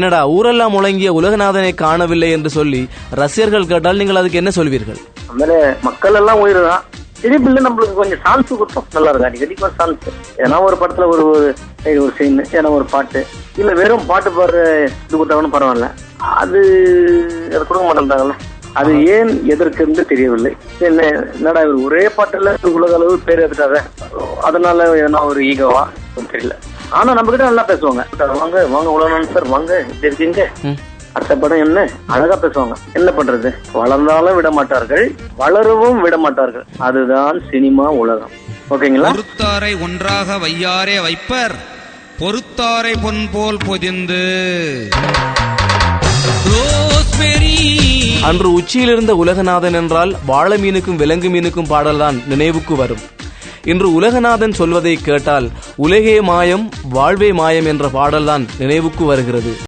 என்னடா ஊரெல்லாம் முழங்கிய உலகநாதனை காணவில்லை என்று சொல்லி ரசிகர்கள் கேட்டால் நீங்கள் அதுக்கு என்ன சொல்வீர்கள்? மக்கள் எல்லாம் உயிர் தான் திருப்பில நம்மளுக்கு கொஞ்சம் சான்ஸ் கொடுத்தோம். நல்லா இருக்கும் அடிக்கடி ஒரு சான்ஸ் ஏன்னா ஒரு படத்துல ஒரு ஒரு ஒரு சீன் ஏன்னா ஒரு பாட்டு. இல்ல வெறும் பாட்டு பாடுற இது கொடுத்தாங்கன்னு பரவாயில்ல. அது அது கொடுக்க மாட்டேன்றாங்கல்ல. அது ஏன் எதற்குன்னு தெரியவில்லை. என்ன என்னடா இவர் ஒரே பாட்டுல உலக அளவு பேர் எடுத்துட்டாங்க அதனால என்ன ஒரு ஈகோவா தெரியல. ஆனா நம்ம கிட்ட நல்லா பேசுவாங்க. வாங்க வாங்க உலகம் சார் வாங்க இப்படி இருக்கீங்க. அடுத்த படம் என்ன? அழகா பேசுவாங்க. என்ன பண்றது? வளர்ந்தாலும் விட மாட்டார்கள் வளரவும் விட மாட்டார்கள். அதுதான் சினிமா உலகம். ஓகேங்களா? பொறுத்தாரை ஒன்றாக வையாரே வைப்பர் பொறுத்தாரை பொன் போல் பொதிந்து. அன்று உச்சியில் இருந்த உலகநாதன் என்றால் வாழை மீனுக்கும் விலங்கு மீனுக்கும் பாடல்தான் நினைவுக்கு வரும். இன்று உலகநாதன் சொல்வதை கேட்டால் உலகே மாயம் வாழ்வே மாயம் என்ற பாடல்தான் நினைவுக்கு வருகிறது.